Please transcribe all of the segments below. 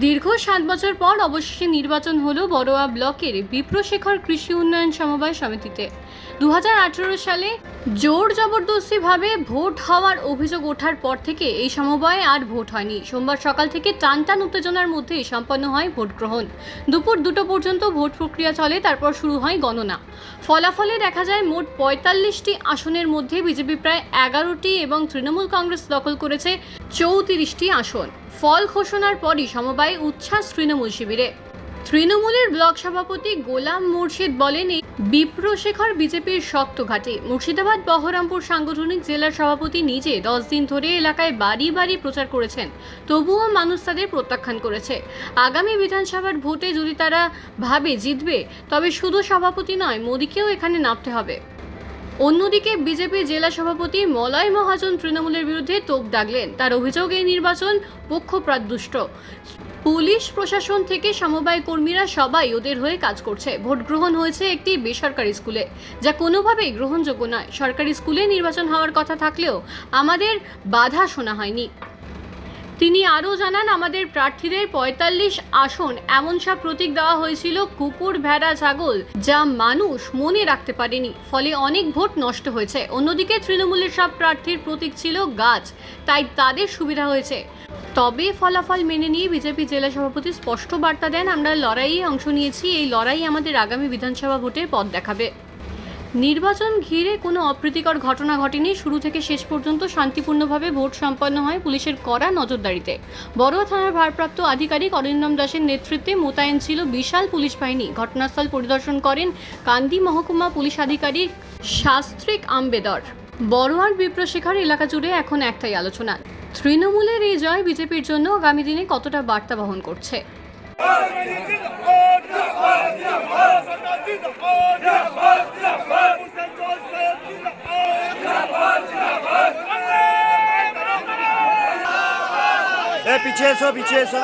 দীর্ঘ সাত বছর পর অবশেষে নির্বাচন হলো বড়োয়া ব্লকের বিপ্রশেখর কৃষি উন্নয়ন সমবায় সমিতিতে। দু হাজার আঠেরো সালে জোর জবরদস্তিভাবে ভোট হওয়ার অভিযোগ ওঠার পর থেকে এই সমবায়ে আর ভোট হয়নি। সোমবার সকাল থেকে টান টান উত্তেজনার মধ্যে সম্পন্ন হয় ভোট গ্রহণ। দুপুর দুটো পর্যন্ত ভোট প্রক্রিয়া চলে, তারপর শুরু হয় গণনা। ফলাফলে দেখা যায় মোট পঁয়তাল্লিশটি আসনের মধ্যে বিজেপি প্রায় এগারোটি এবং তৃণমূল কংগ্রেস দখল করেছে চৌত্রিশটি আসন। ফল ঘোষণার পরই সমবায় উচ্ছ্বাস তৃণমূল শিবিরে। তৃণমূলের ব্লক সভাপতি গোলাম মুর্শিদ বলেন, এই বিপ্রশেখর বিজেপির শক্ত ঘাটে। মুর্শিদাবাদ, বহরমপুর সাংগঠনিক জেলার সভাপতি নিজে দশ দিন ধরে এলাকায় বাড়ি বাড়ি প্রচার করেছেন, তবুও মানুষ তাদের প্রত্যাখ্যান করেছে। আগামী বিধানসভার ভোটে যদি তারা ভাবে, জিতবে, তবে শুধু সভাপতি নয়, মোদীকেও এখানে নামতে হবে। অন্যদিকে বিজেপি জেলা সভাপতি মলয় মহাজন তৃণমূলের বিরুদ্ধে তোপ দাগলেন। তার অভিযোগ, এই নির্বাচন পক্ষপ্রাদুষ্ট। পুলিশ প্রশাসন থেকে সমবায় কর্মীরা সবাই ওদের হয়ে কাজ করছে। ভোট গ্রহণ হয়েছে একটি বেসরকারি স্কুলে, যা কোনোভাবেই গ্রহণযোগ্য নয়। সরকারি স্কুলে নির্বাচন হওয়ার কথা থাকলেও আমাদের বাধা শোনা হয়নি। তিনি আরও জানান, আমাদের প্রার্থীদের পঁয়তাল্লিশ আসন এমন সব প্রতীক দেওয়া হয়েছিল কুকুর, ভেড়া, ছাগল, যা মানুষ মনে রাখতে পারেনি। ফলে অনেক ভোট নষ্ট হয়েছে। অন্যদিকে তৃণমূলের সব প্রার্থীর প্রতীক ছিল গাছ। তাই তাদের সুবিধা হয়েছে। তবে ফলাফল মেনে নিয়ে বিজেপি জেলা সভাপতি স্পষ্ট বার্তা দেন, আমরা লড়াইয়ে অংশ নিয়েছি। এই লড়াই আমাদের আগামী বিধানসভা ভোটের পথ দেখাবে। নির্বাচন ঘিরে কোনো অপ্রীতিকর ঘটনা ঘটেনি। শুরু থেকে শেষ পর্যন্ত শান্তিপূর্ণভাবে ভোট সম্পন্ন হয় পুলিশের কড়া নজরদারিতে। বড়ুয়া থানার ভারপ্রাপ্ত আধিকারিক অরিন্দম দাসের নেতৃত্বে মোতায়েন ছিল বিশাল পুলিশ বাহিনী। ঘটনাস্থল পরিদর্শন করেন কান্দি মহকুমা পুলিশ আধিকারিক শাস্ত্রিক আম্বেদর। বড়োয়ার বিপ্রশেখর এলাকা জুড়ে এখন একটাই আলোচনা, তৃণমূলের এই জয় বিজেপির জন্য আগামী দিনে কতটা বার্তা বহন করছে? এ পিছিয়ে এসো পিছিয়ে এসো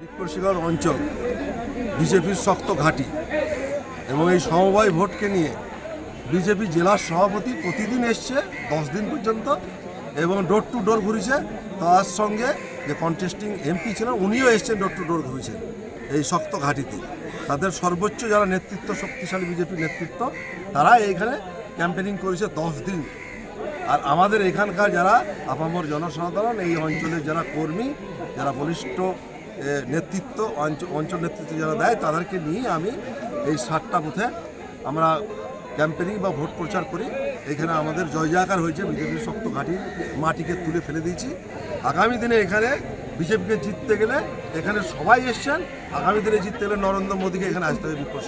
বিপ্রশিকর অঞ্চল, বিজেপির শক্ত ঘাঁটি এবং এই সমবায় ভোটকে নিয়ে বিজেপি জেলার সভাপতি প্রতিদিন এসছে, দশ দিন পর্যন্ত এবং ডোর টু ডোর ঘুরেছে। তার সঙ্গে যে কন্টেস্টিং এমপি ছিলেন, উনিও এসছেন ডোর টু ডোর ঘুরেছেন এই শক্ত ঘাঁটিতে। তাদের সর্বোচ্চ যারা নেতৃত্ব, শক্তিশালী বিজেপি নেতৃত্ব, তারা এইখানে ক্যাম্পেনিং করেছে দশ দিন। আর আমাদের এখানকার যারা আপামর জনসাধারণ, এই অঞ্চলের যারা কর্মী, যারা বলিষ্ঠ নেতৃত্ব অঞ্চল নেতৃত্ব যারা দেয়, তাদেরকে নিয়ে আমি এই সাতটা বুথে আমরা ক্যাম্পেনিং বা ভোট প্রচার করে এখানে আমাদের জয় জয়াকার হয়েছে, বিজেপির শক্ত ঘাঁটি, মাটিকে তুলে ফেলে দিয়েছি। আগামী দিনে এখানে বিজেপিকে জিততে গেলে এখানে সবাই এসছেন, আগামী দিনে জিততে গেলে নরেন্দ্র মোদীকে এখানে আসতে হবে বিপ্লব